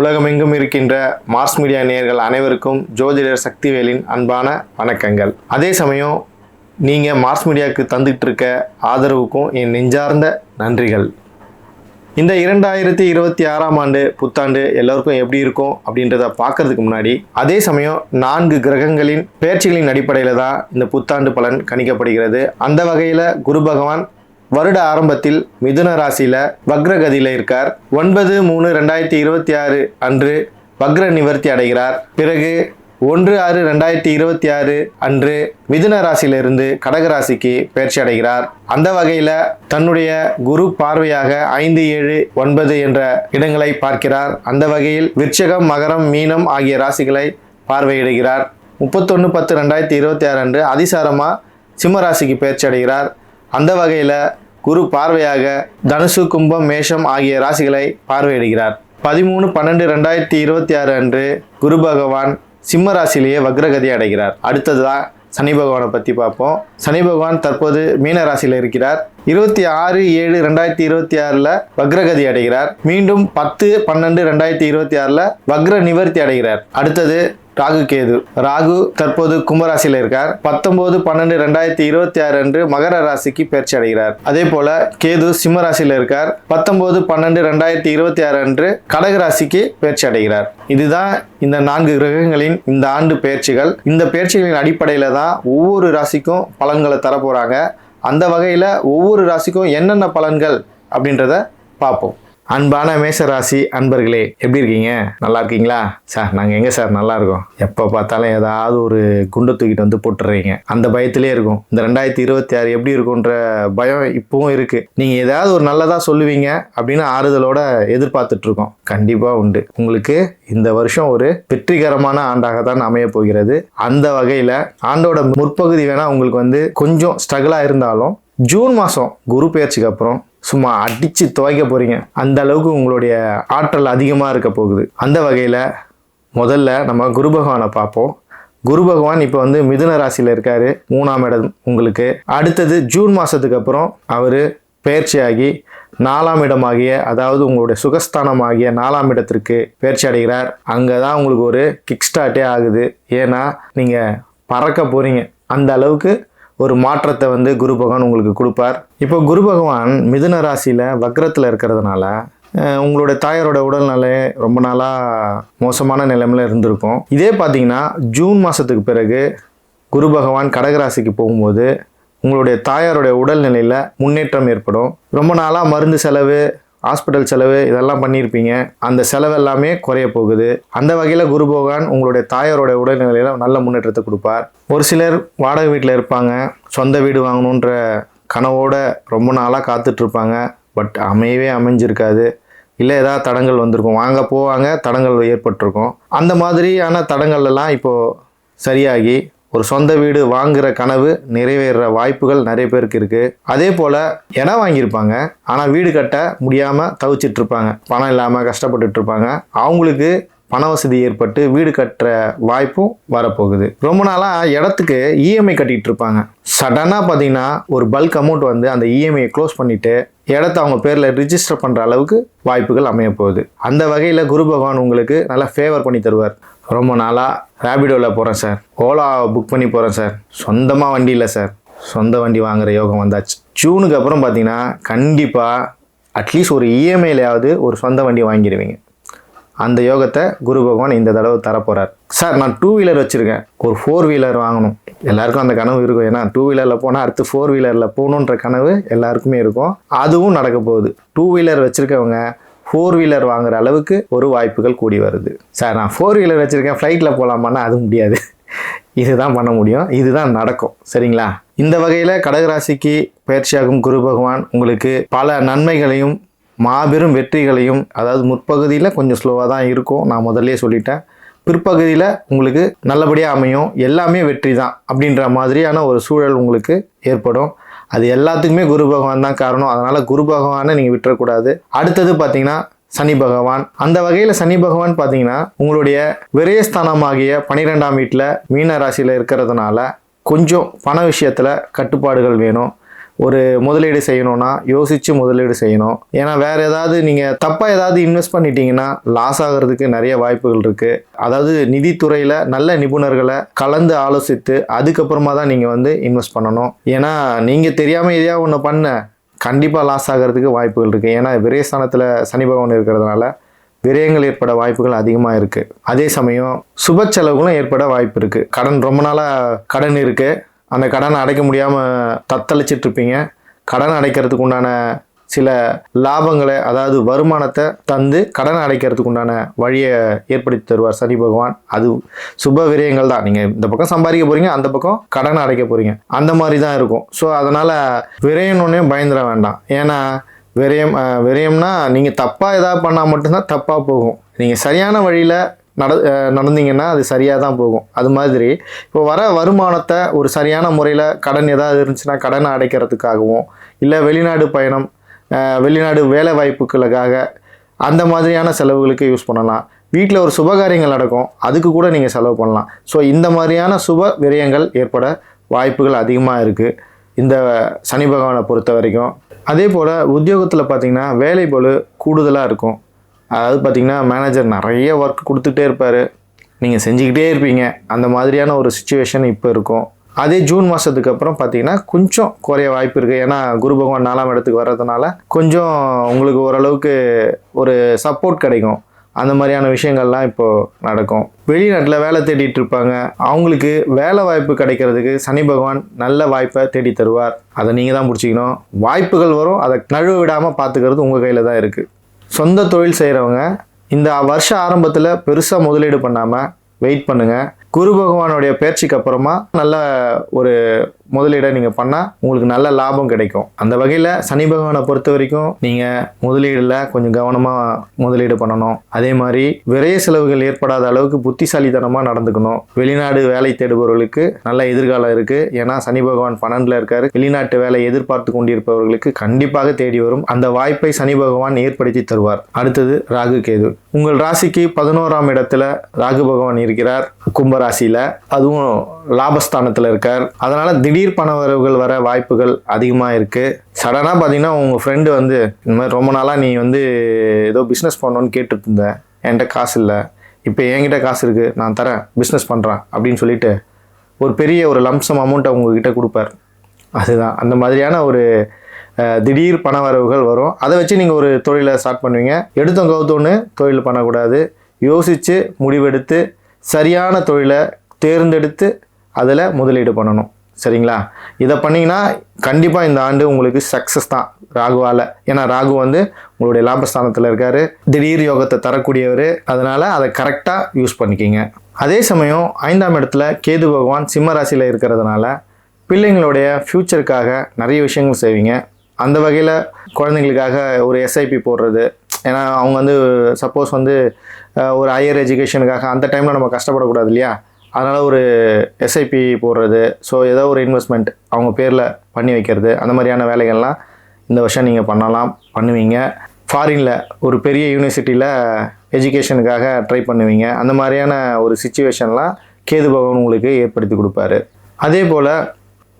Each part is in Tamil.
உலகமெங்கும் இருக்கின்ற மார்ஸ் மீடியா நேயர்கள் அனைவருக்கும் ஜோதிடர் சக்திவேலின் அன்பான வணக்கங்கள். அதே சமயம் நீங்கள் மார்ஸ் மீடியாவுக்கு தந்துட்டு இருக்க ஆதரவுக்கும் என் நெஞ்சார்ந்த நன்றிகள். இந்த இரண்டாயிரத்தி இருபத்தி ஆறாம் ஆண்டு புத்தாண்டு எல்லோருக்கும் எப்படி இருக்கும் அப்படின்றத பார்க்கறதுக்கு முன்னாடி அதே சமயம் நான்கு கிரகங்களின் பேச்சுகளின் அடிப்படையில் தான் இந்த புத்தாண்டு பலன் கணிக்கப்படுகிறது. அந்த வகையில் குரு பகவான் வருட ஆரம்பத்தில் மிதுன ராசியில வக்ரகதியில இருக்கார். ஒன்பது மூணு ரெண்டாயிரத்தி இருபத்தி ஆறு அன்று வக்ர நிவர்த்தி அடைகிறார். பிறகு ஒன்று ஆறு ரெண்டாயிரத்தி இருபத்தி ஆறு அன்று மிதுன ராசியிலிருந்து கடக ராசிக்கு பயிற்சி அடைகிறார். அந்த வகையில் தன்னுடைய குரு பார்வையாக ஐந்து ஏழு ஒன்பது என்ற இடங்களை பார்க்கிறார். அந்த வகையில் விருச்சகம் மகரம் மீனம் ஆகிய ராசிகளை பார்வையிடுகிறார். முப்பத்தொன்று பத்து ரெண்டாயிரத்தி இருபத்தி ஆறு அன்று அதிசாரமாக சிம்ம ராசிக்கு பயிற்சி அடைகிறார். அந்த வகையில் குரு பார்வையாக தனுசு கும்பம் மேஷம் ஆகிய ராசிகளை பார்வையிடுகிறார். பதிமூணு பன்னெண்டு ரெண்டாயிரத்தி இருபத்தி ஆறு அன்று குரு பகவான் சிம்ம ராசியிலேயே வக்ரகதி அடைகிறார். அடுத்ததுதான் சனி பகவானை பற்றி பார்ப்போம். சனி பகவான் தற்போது மீன ராசியில் இருக்கிறார். இருபத்தி ஆறு ஏழு ரெண்டாயிரத்தி இருபத்தி ஆறில் வக்ரகதி அடைகிறார். மீண்டும் பத்து பன்னெண்டு ரெண்டாயிரத்தி இருபத்தி ஆறில் வக்ர நிவர்த்தி அடைகிறார். அடுத்தது ராகு கேது. ராகு தற்போது கும்பராசியில் இருக்கார். பத்தொன்பது பன்னெண்டு ரெண்டாயிரத்தி இருபத்தி ஆறு அன்று மகர ராசிக்கு பயிற்சி அடைகிறார். அதே போல கேது சிம்ம ராசியில் இருக்கார். பத்தொன்பது பன்னெண்டு ரெண்டாயிரத்தி இருபத்தி ஆறு அன்று கடக ராசிக்கு பயிற்சி அடைகிறார். இதுதான் இந்த நான்கு கிரகங்களின் இந்த ஆண்டு பயிற்சிகள். இந்த பயிற்சிகளின் அடிப்படையில் தான் ஒவ்வொரு ராசிக்கும் பலன்களை தர போகிறாங்க அந்த வகையில் ஒவ்வொரு ராசிக்கும் என்னென்ன பலன்கள் அப்படின்றத பார்ப்போம். அன்பான மேசராசி அன்பர்களே எப்படி இருக்கீங்க? நல்லா இருக்கீங்களா? சார் நாங்கள் எங்கே சார்? நல்லா இருக்கோம். எப்போ பார்த்தாலும் ஏதாவது ஒரு குண்டை தூக்கிட்டு வந்து போட்டுறீங்க. அந்த பயத்திலே இருக்கும். இந்த ரெண்டாயிரத்தி இருபத்தி ஆறு எப்படி இருக்குன்ற பயம் இப்பவும் இருக்குது நீங்கள் ஏதாவது ஒரு நல்லதாக சொல்லுவீங்க அப்படின்னு ஆறுதலோட எதிர்பார்த்துட்ருக்கோம் கண்டிப்பாக உண்டு. உங்களுக்கு இந்த வருஷம் ஒரு வெற்றிகரமான ஆண்டாக தான் அமைய போகிறது. அந்த வகையில் ஆண்டோட முற்பகுதி வேணால் உங்களுக்கு வந்து கொஞ்சம் ஸ்ட்ரகிளாக இருந்தாலும் ஜூன் மாதம் குரு பெயர்ச்சிக்கு அப்புறம் சும்மா அடித்து துவைக்க போகிறீங்க அந்த அளவுக்கு உங்களுடைய ஆற்றல் அதிகமாக இருக்க போகுது. அந்த வகையில் முதல்ல நம்ம குரு பகவானை பார்ப்போம். குரு பகவான் இப்போ வந்து மிதுன ராசியில் இருக்காரு. மூணாம் இடம் உங்களுக்கு. அடுத்தது ஜூன் மாதத்துக்கு அப்புறம் அவர் பயிற்சியாகி நாலாம் இடமாகிய அதாவது உங்களுடைய சுகஸ்தானமாகிய நாலாம் இடத்திற்கு பயிற்சி அடைகிறார். அங்கே தான் உங்களுக்கு ஒரு கிக் ஸ்டார்ட்டே ஆகுது. ஏன்னா நீங்கள் பறக்க போகிறீங்க அந்த அளவுக்கு ஒரு மாற்றத்தை வந்து குரு பகவான் உங்களுக்கு கொடுப்பார். இப்போ குரு பகவான் மிதுன ராசியில் வக்ரத்தில் இருக்கிறதுனால உங்களுடைய தாயாரோட உடல்நிலை ரொம்ப நாளாக மோசமான நிலைமையில் இருந்திருக்கும். இதே பார்த்தீங்கன்னா ஜூன் மாதத்துக்கு பிறகு குரு பகவான் கடகராசிக்கு போகும்போது உங்களுடைய தாயாருடைய உடல்நிலையில் முன்னேற்றம் ஏற்படும். ரொம்ப நாளாக மருந்து செலவு ஹாஸ்பிட்டல் செலவு இதெல்லாம் பண்ணியிருப்பீங்க. அந்த செலவு எல்லாமே குறைய போகுது. அந்த வகையில் குரு பகவான் உங்களுடைய தாயாரோட உடல்நிலையில் நல்ல முன்னேற்றத்தை கொடுப்பார். ஒரு சிலர் வாடகை வீட்டில் இருப்பாங்க. சொந்த வீடு வாங்கணுன்ற கனவோட ரொம்ப நாளாக காத்துட்ருப்பாங்க. பட் அமையவே அமைஞ்சிருக்காது. இல்லை ஏதாவது தடங்கள் வந்திருக்கும். வாங்க போவாங்க தடங்கள் ஏற்பட்டிருக்கும். அந்த மாதிரியான தடங்கள் எல்லாம் இப்போது சரியாகி ஒரு சொந்த வீடு வாங்குற கனவு நிறைவேற வாய்ப்புகள் நிறைய பேருக்கு இருக்குது அதே போல் இடம் வாங்கியிருப்பாங்க. ஆனால் வீடு கட்ட முடியாமல் தவிச்சிட்டு இருப்பாங்க. பணம் இல்லாமல் கஷ்டப்பட்டுட்டு இருப்பாங்க. அவங்களுக்கு பண வசதி ஏற்பட்டு வீடு கட்டுற வாய்ப்பும் வரப்போகுது. ரொம்ப நாளாக இடத்துக்கு இஎம்ஐ கட்டிகிட்டு இருப்பாங்க. சடனாக பார்த்தீங்கன்னா ஒரு பல்க் அமௌண்ட் வந்து அந்த இஎம்ஐயை க்ளோஸ் பண்ணிவிட்டு இடத்த அவங்க பேரில் ரிஜிஸ்டர் பண்ணுற அளவுக்கு வாய்ப்புகள் அமைய போகுது. அந்த வகையில் குரு பகவான் உங்களுக்கு நல்லா ஃபேவர் பண்ணி தருவார். ரொம்ப நாளாக ரேபிடோவில் போகிறேன் சார் ஓலா புக் பண்ணி போகிறேன் சார் சொந்தமாக வண்டி இல்லை சார் சொந்த வண்டி வாங்குகிற யோகம் வந்தாச்சு. ஜூனுக்கு அப்புறம் பார்த்தீங்கன்னா கண்டிப்பாக அட்லீஸ்ட் ஒரு இஎம்ஐலையாவது ஒரு சொந்த வண்டி வாங்கிடுவீங்க. அந்த யோகத்தை குரு பகவான் இந்த தடவை தரப்போகிறார் சார் நான் டூ வீலர் வச்சுருக்கேன். ஒரு ஃபோர் வீலர் வாங்கணும். எல்லாருக்கும் அந்த கனவு இருக்கும். ஏன்னா டூ வீலரில் போனால் அடுத்து ஃபோர் வீலரில் போகணுன்ற கனவு எல்லாருக்குமே இருக்கும். அதுவும் நடக்க போகுது. டூ வீலர் வச்சுருக்கவங்க ஃபோர் வீலர் வாங்குற அளவுக்கு ஒரு வாய்ப்புகள் கூடி வருது. சார் நான் ஃபோர் வீலர் வச்சுருக்கேன். ஃப்ளைட்டில் போகலாமான்னா அது முடியாது. இதுதான் பண்ண முடியும். இதுதான் நடக்கும். சரிங்களா? இந்த வகையில் கடகராசிக்கு பயிற்சியாகும் குரு பகவான் உங்களுக்கு பல நன்மைகளையும் மாபெரும் வெற்றிகளையும் அதாவது முற்பகுதியில் கொஞ்சம் ஸ்லோவாக தான் இருக்கும். நான் முதல்லே சொல்லிட்டேன். பிற்பகுதியில் உங்களுக்கு நல்லபடியாக அமையும். எல்லாமே வெற்றி தான் அப்படின்ற மாதிரியான ஒரு சூழல் உங்களுக்கு ஏற்படும். அது எல்லாத்துக்குமே குரு பகவான் தான் காரணம். அதனால் குரு பகவானை நீங்கள் விட்டுறக்கூடாது. அடுத்தது பார்த்தீங்கன்னா சனி பகவான். அந்த வகையில் சனி பகவான் பார்த்தீங்கன்னா உங்களுடைய விரயஸ்தானமாகிய பனிரெண்டாம் வீட்டில் மீன ராசியில் இருக்கிறதுனால கொஞ்சம் பண விஷயத்தில் கட்டுப்பாடுகள் வேணும். ஒரு முதலீடு செய்யணும்னா யோசித்து முதலீடு செய்யணும். ஏன்னா வேறு ஏதாவது நீங்கள் தப்பாக ஏதாவது இன்வெஸ்ட் பண்ணிட்டீங்கன்னா லாஸ் ஆகிறதுக்கு நிறைய வாய்ப்புகள் இருக்குது அதாவது நிதித்துறையில் நல்ல நிபுணர்களை கலந்து ஆலோசித்து அதுக்கப்புறமா தான் நீங்கள் வந்து இன்வெஸ்ட் பண்ணணும். ஏன்னா நீங்கள் தெரியாமல் எதையா ஒன்று பண்ண கண்டிப்பாக லாஸ் ஆகிறதுக்கு வாய்ப்புகள் இருக்குது ஏன்னா விரயஸ்தானத்தில் சனி பகவான் இருக்கிறதுனால விரயங்கள் ஏற்பட வாய்ப்புகள் அதிகமாக இருக்குது அதே சமயம் சுப செலவுகளும் ஏற்பட வாய்ப்பு இருக்குது கடன் ரொம்ப நாளாக கடன் இருக்குது அந்த கடனை அடைக்க முடியாமல் தத்தளிச்சிட்டு இருப்பீங்க கடன் அடைக்கிறதுக்கு உண்டான சில லாபங்களை அதாவது வருமானத்தை தந்து கடன் அடைக்கிறதுக்கு உண்டான வழியை ஏற்படுத்தி தருவார் சனி பகவான். அது சுப விரயங்கள் தான். நீங்கள் இந்த பக்கம் சம்பாதிக்க போகிறீங்க அந்த பக்கம் கடன் அடைக்க போகிறீங்க அந்த மாதிரி தான் இருக்கும். ஸோ அதனால் விரயணுன்னே பயந்துட வேண்டாம். ஏன்னா விரயம் விரயம்னா நீங்கள் தப்பாக எதாவது பண்ணால் மட்டும்தான் தப்பாக போகும். நீங்கள் சரியான வழியில் நட நடந்தீங்கன்னா அது சரியாக தான் போகும். அது மாதிரி இப்போ வர வருமானத்தை ஒரு சரியான முறையில் கடன் ஏதாவது இருந்துச்சுன்னா கடனை அடைக்கிறதுக்காகவும் இல்லை வெளிநாடு பயணம் வெளிநாடு வேலை வாய்ப்புகளுக்காக அந்த மாதிரியான செலவுகளுக்கு யூஸ் பண்ணலாம். வீட்டில் ஒரு சுபகாரியங்கள் நடக்கும் அதுக்கு கூட நீங்கள் செலவு பண்ணலாம். ஸோ இந்த மாதிரியான சுப விரயங்கள் ஏற்பட வாய்ப்புகள் அதிகமாக இருக்குது இந்த சனி பகவானை பொறுத்த வரைக்கும். அதே போல் உத்தியோகத்தில் பார்த்தீங்கன்னா வேலை போல் கூடுதலாக இருக்கும். அதாவது பார்த்தீங்கன்னா மேனேஜர் நிறைய ஒர்க் கொடுத்துட்டே இருப்பார். நீங்கள் செஞ்சுக்கிட்டே இருப்பீங்க. அந்த மாதிரியான ஒரு சுச்சுவேஷன் இப்போ இருக்கும். அதே ஜூன் மாதத்துக்கு அப்புறம் பார்த்தீங்கன்னா கொஞ்சம் குறைய வாய்ப்பு இருக்குது ஏன்னா குரு பகவான் நாலாம் இடத்துக்கு வர்றதுனால கொஞ்சம் உங்களுக்கு ஓரளவுக்கு ஒரு சப்போர்ட் கிடைக்கும். அந்த மாதிரியான விஷயங்கள்லாம் இப்போது நடக்கும். வெளிநாட்டில் வேலை தேடிட்டு இருப்பாங்க. அவங்களுக்கு வேலை வாய்ப்பு கிடைக்கிறதுக்கு சனி பகவான் நல்ல வாய்ப்பை தேடி தருவார். அதை நீங்கள் தான் பிடிச்சிக்கணும். வாய்ப்புகள் வரும். அதை நழுவ விடாமல் பார்த்துக்கிறது உங்கள் கையில் தான் இருக்குது சொந்த தொழில் செய்கிறவங்க இந்த வருஷ ஆரம்பத்தில் பெருசாக முதலீடு பண்ணாமல் வெயிட் பண்ணுங்கள் குரு பகவானுடைய பேச்சுக்கு அப்புறமா நல்ல ஒரு முதலீடை நீங்கள் பண்ணால் உங்களுக்கு நல்ல லாபம் கிடைக்கும். அந்த வகையில் சனி பகவானை பொறுத்த வரைக்கும் நீங்கள் முதலீடில் கொஞ்சம் கவனமாக முதலீடு பண்ணணும். அதே மாதிரி விரைய செலவுகள் ஏற்படாத அளவுக்கு புத்திசாலித்தனமாக நடந்துக்கணும். வெளிநாடு வேலை தேடுபவர்களுக்கு நல்ல எதிர்காலம் இருக்குது ஏன்னா சனி பகவான் பன்னெண்டில் இருக்காரு. வெளிநாட்டு வேலை எதிர்பார்த்து கொண்டிருப்பவர்களுக்கு கண்டிப்பாக தேடி வரும். அந்த வாய்ப்பை சனி பகவான் ஏற்படுத்தி தருவார். அடுத்தது ராகு கேது. உங்கள் ராசிக்கு பதினோராம் இடத்துல ராகு பகவான் இருக்கிறார். கும்ப ராசியில் அதுவும் லாபஸ்தானத்தில் இருக்கார். அதனால் திடீர் திடீர் பணவரவுகள் வர வாய்ப்புகள் அதிகமாக இருக்குது சடனாக பார்த்தீங்கன்னா உங்கள் ஃப்ரெண்டு வந்து இந்த மாதிரி ரொம்ப நாளாக நீ வந்து ஏதோ பிஸ்னஸ் பண்ணணுன்னு கேட்டுட்டு இருந்த என்கிட்ட காசு இல்லை. இப்போ என்கிட்ட காசு இருக்குது நான் தரேன். பிஸ்னஸ் பண்ணுறேன் அப்படின்னு சொல்லிட்டு ஒரு பெரிய ஒரு லம்சம் அமௌண்ட்டை உங்ககிட்ட கொடுப்பார். அதுதான். அந்த மாதிரியான ஒரு திடீர் பண வரவுகள் வரும். அதை வச்சு நீங்கள் ஒரு தொழிலை ஸ்டார்ட் பண்ணுவீங்க. எடுத்தோம் கவுத்தோன்னு தொழில் பண்ணக்கூடாது. யோசித்து முடிவெடுத்து சரியான தொழிலை தேர்ந்தெடுத்து அதில் முதலீடு பண்ணணும். சரிங்களா? இதை பண்ணிங்கன்னா கண்டிப்பாக இந்த ஆண்டு உங்களுக்கு சக்ஸஸ் தான் ராகுவால். ஏன்னா ராகு வந்து உங்களுடைய லாபஸ்தானத்தில் இருக்கார். திடீர் யோகத்தை தரக்கூடியவர். அதனால் அதை கரெக்டாக யூஸ் பண்ணிக்கிங்க. அதே சமயம் ஐந்தாம் இடத்துல கேது பகவான் சிம்ம ராசியில் இருக்கிறதுனால பிள்ளைங்களுடைய ஃப்யூச்சருக்காக நிறைய விஷயங்கள் செய்வீங்க. அந்த வகையில் குழந்தைங்களுக்காக ஒரு எஸ்ஐபி போடுறது. ஏன்னா அவங்க வந்து சப்போஸ் வந்து ஒரு ஹையர் எஜுகேஷனுக்காக அந்த டைமில் நம்ம கஷ்டப்படக்கூடாது இல்லையா? அதனால் ஒரு எஸ்ஐபி போடுறது. ஸோ ஏதோ ஒரு இன்வெஸ்ட்மெண்ட் அவங்க பேரில் பண்ணி வைக்கிறது. அந்த மாதிரியான வேலைகள்லாம் இந்த வருஷம் நீங்கள் பண்ணலாம் பண்ணுவீங்க. ஃபாரினில் ஒரு பெரிய யூனிவர்சிட்டியில் எஜுகேஷனுக்காக ட்ரை பண்ணுவீங்க. அந்த மாதிரியான ஒரு சுச்சுவேஷன்லாம் கேது பகவான் உங்களுக்கு ஏற்படுத்தி கொடுப்பாரு. அதே போல்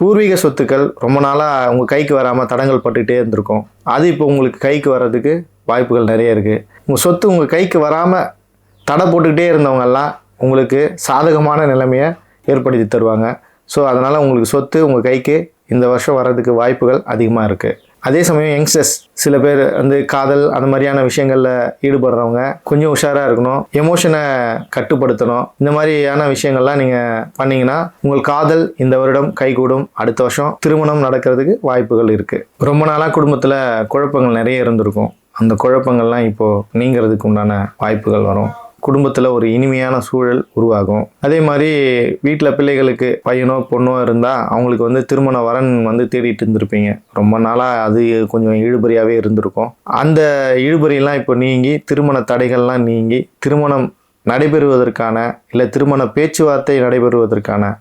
பூர்வீக சொத்துக்கள் ரொம்ப நாளாக உங்கள் கைக்கு வராமல் தடங்கள் பட்டுக்கிட்டே இருந்திருக்கும். அது இப்போ உங்களுக்கு கைக்கு வர்றதுக்கு வாய்ப்புகள் நிறைய இருக்குது உங்கள் சொத்து உங்கள் கைக்கு வராமல் தடை போட்டுக்கிட்டே இருந்தவங்கெல்லாம் உங்களுக்கு சாதகமான நிலைமையை ஏற்படுத்தி தருவாங்க. ஸோ அதனால் உங்களுக்கு சொத்து உங்கள் கைக்கு இந்த வருஷம் வர்றதுக்கு வாய்ப்புகள் அதிகமாக இருக்குது அதே சமயம் யங்ஸ்டர்ஸ் சில பேர் வந்து காதல் அந்த மாதிரியான விஷயங்களில் ஈடுபடுறவங்க கொஞ்சம் உஷாராக இருக்கணும். எமோஷனை கட்டுப்படுத்தணும். இந்த மாதிரியான விஷயங்கள்லாம் நீங்கள் பண்ணீங்கன்னா உங்கள் காதல் இந்த வருடம் கைகூடும். அடுத்த வருஷம் திருமணம் நடக்கிறதுக்கு வாய்ப்புகள் இருக்குது ரொம்ப நாளாக குடும்பத்தில் குழப்பங்கள் நிறைய இருந்திருக்கும். அந்த குழப்பங்கள்லாம் இப்போது நீங்கிறதுக்கு உண்டான வாய்ப்புகள் வரும். குடும்பத்தில் ஒரு இனிமையான சூழல் உருவாகும். அதே மாதிரி வீட்டில் பிள்ளைகளுக்கு பையனோ பொண்ணோ இருந்தால் அவங்களுக்கு வந்து திருமண வரன் வந்து தேடிட்டு இருந்திருப்பீங்க. ரொம்ப நாளாக அது கொஞ்சம் இழுபறியாகவே இருந்திருக்கும். அந்த இழுபறியெல்லாம் இப்போ நீங்கி திருமண தடைகள்லாம் நீங்கி திருமணம் நடைபெறுவதற்கான இல்லை திருமண பேச்சுவார்த்தை நடைபெறுவதற்கான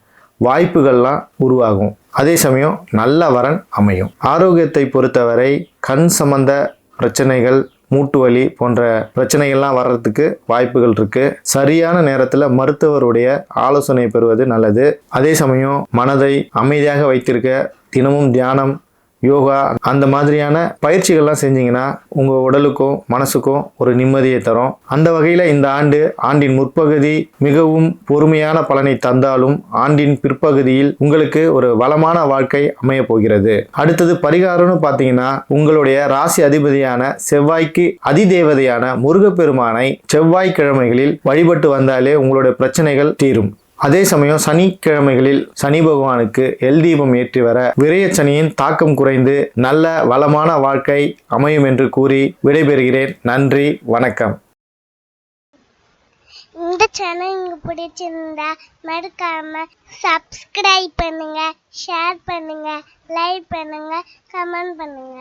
வாய்ப்புகள்லாம் உருவாகும். அதே சமயம் நல்ல வரன் அமையும். ஆரோக்கியத்தை பொறுத்தவரை கண் சம்பந்த பிரச்சனைகள் மூட்டு வலி போன்ற பிரச்சனைகள்லாம் வர்றதுக்கு வாய்ப்புகள் இருக்கு. சரியான நேரத்தில் மருத்துவருடைய ஆலோசனை பெறுவது நல்லது. அதே சமயம் மனதை அமைதியாக வைத்திருக்க தினமும் தியானம் யோகா அந்த மாதிரியான பயிற்சிகள்லாம் செஞ்சீங்கன்னா உங்கள் உடலுக்கும் மனசுக்கும் ஒரு நிம்மதியை தரும். அந்த வகையில் இந்த ஆண்டு ஆண்டின் முற்பகுதி மிகவும் பொறுமையான பலனை தந்தாலும் ஆண்டின் பிற்பகுதியில் உங்களுக்கு ஒரு வளமான வாழ்க்கை அமைய போகிறது. அடுத்தது பரிகாரம்னு பார்த்தீங்கன்னா உங்களுடைய ராசி அதிபதியான செவ்வாய்க்கு அதிதேவதையான முருகப்பெருமானை செவ்வாய்க்கிழமைகளில் வழிபட்டு வந்தாலே உங்களுடைய பிரச்சனைகள் தீரும். அதே சமயம் சனிக்கிழமைகளில் சனி பகவானுக்கு எல் தீபம் ஏற்றி வர விரைய சனியின் தாக்கம் குறைந்து நல்ல வளமான வாழ்க்கை அமையும் என்று கூறி விடைபெறுகிறேன். நன்றி வணக்கம். இந்த சேனல் உங்களுக்கு பிடிச்சிருந்தா மறக்காம சப்ஸ்கிரைப் பண்ணுங்க ஷேர் பண்ணுங்க லைக் பண்ணுங்க கமெண்ட் பண்ணுங்க.